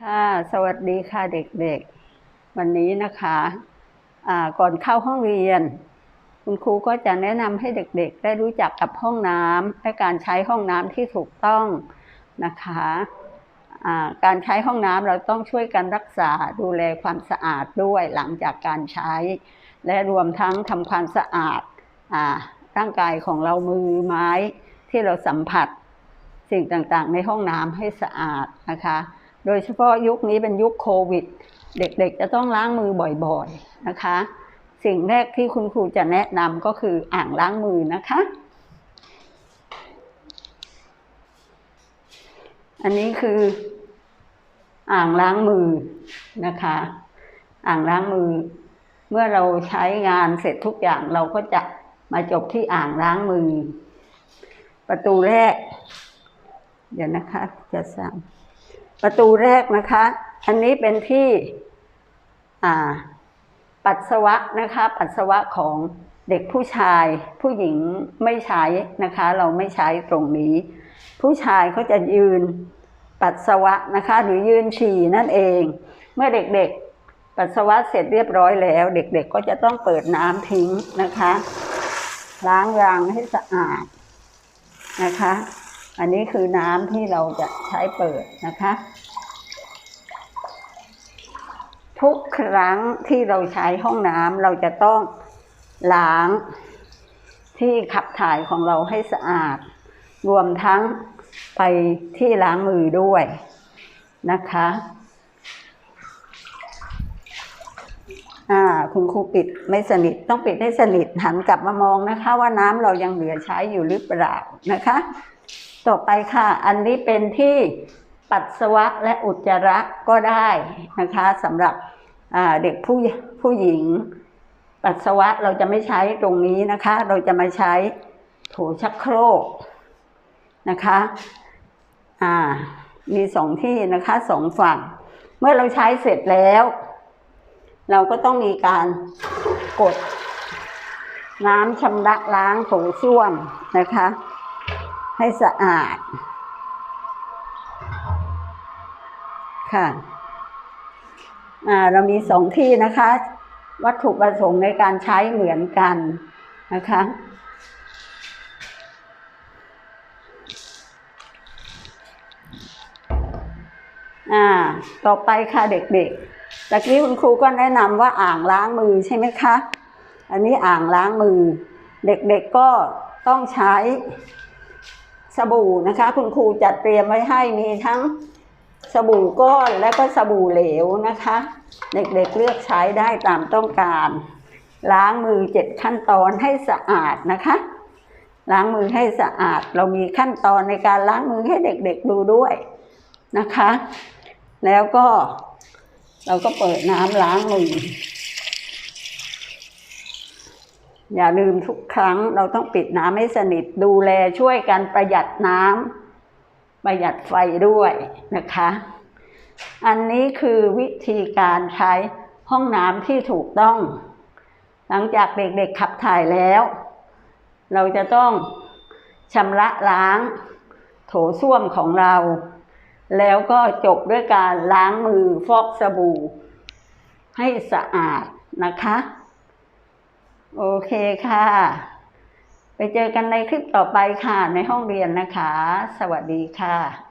ค่ะ สวัสดีค่ะเด็กๆ วันนี้นะคะอ่าก่อนเข้าห้องเรียน คุณครูก็จะแนะนำให้เด็กๆ ได้รู้จักกับห้องน้ำและการใช้ห้องน้ำที่ถูกต้องนะคะการใช้ห้องน้ำเราต้องช่วยกันรักษาดูแลความสะอาดด้วยหลังจากการใช้ และรวมทั้งทำความสะอาดร่างกายของเรามือไม้ที่เราสัมผัส สิ่งต่างๆ ในห้องน้ำให้สะอาดนะคะ โดยเฉพาะยุคนี้เป็นยุคโควิด เด็กๆ จะต้องล้างมือบ่อยๆนะคะ สิ่งแรกที่คุณครูจะแนะนำก็คืออ่างล้างมือนะคะ อันนี้คืออ่างล้างมือนะคะ อ่างล้างมือ เมื่อเราใช้งานเสร็จทุกอย่างเราก็จะมาจบที่อ่างล้างมือ ประตูแรก เดี๋ยวนะคะจะสั่ง ประตูแรกนะคะ อันนี้เป็นที่ปัสสาวะนะคะ ปัสสาวะของเด็กผู้ชาย ผู้หญิงไม่ใช้นะคะ เราไม่ใช้ตรงนี้ ผู้ชายเขาจะยืนปัสสาวะนะคะ หรือยืนฉี่นั่นเอง เมื่อเด็กๆ ปัสสาวะเสร็จเรียบร้อยแล้ว เด็กๆก็จะต้องเปิดน้ำทิ้งนะคะ ล้างรางให้สะอาดนะคะ อันนี้คือน้ำที่เราจะใช้เปิดนะคะ ทุกครั้งที่เราใช้ห้องน้ำเราจะต้องล้างที่ขับถ่ายของเราให้สะอาด รวมทั้งไปที่ล้างมือด้วยนะคะอ่าคุณครูปิดไม่สนิทต้องปิดให้สนิทหันกลับมามองนะคะ ว่าน้ำเรายังเหลือใช้อยู่หรือเปล่านะคะ ต่อไปค่ะ อันนี้เป็นที่ปัสสาวะและอุจจาระก็ได้นะคะสำหรับเด็กผู้ผู้หญิง ปัสสาวะเราจะไม่ใช้ตรงนี้นะคะ เราจะมาใช้โถชักโครกนะคะอ่ามีสองที่นะคะสองฝั่ง เมื่อเราใช้เสร็จแล้ว เราก็ต้องมีการกดน้ำชำระล้างโถส้วมนะคะ ให้สะอาด ค่ะเรามีสองที่นะคะ วัตถุประสงค์ในการใช้เหมือนกันนะคะอ่าต่อไปค่ะเด็กๆตะกี้คุณครูก็แนะนำว่าอ่างล้างมือใช่ไหมคะ อันนี้อ่างล้างมือ เด็กๆก็ต้องใช้ สบู่นะคะ คุณครูจัดเตรียมไว้ให้มีทั้งสบู่ก้อนและก็สบู่เหลวนะคะ เด็กๆเลือกใช้ได้ตามต้องการ ล้างมือเจ็ดขั้นตอนให้สะอาดนะคะ ล้างมือให้สะอาด เรามีขั้นตอนในการล้างมือให้เด็กๆดูด้วยนะคะ แล้วก็เราก็เปิดน้ำล้างมือ อย่าลืมทุกครั้งเราต้องปิดน้ำให้สนิทดูแลช่วยกันประหยัดน้ำประหยัดไฟด้วยนะคะ อันนี้คือวิธีการใช้ห้องน้ำที่ถูกต้อง หลังจากเด็กๆขับถ่ายแล้ว เราจะต้องชำระล้างโถส้วมของเรา แล้วก็จบด้วยการล้างมือฟอกสบู่ ให้สะอาดนะคะ โอเคค่ะ ไปเจอกันในคลิปต่อไปค่ะ ในห้องเรียนนะคะ สวัสดีค่ะ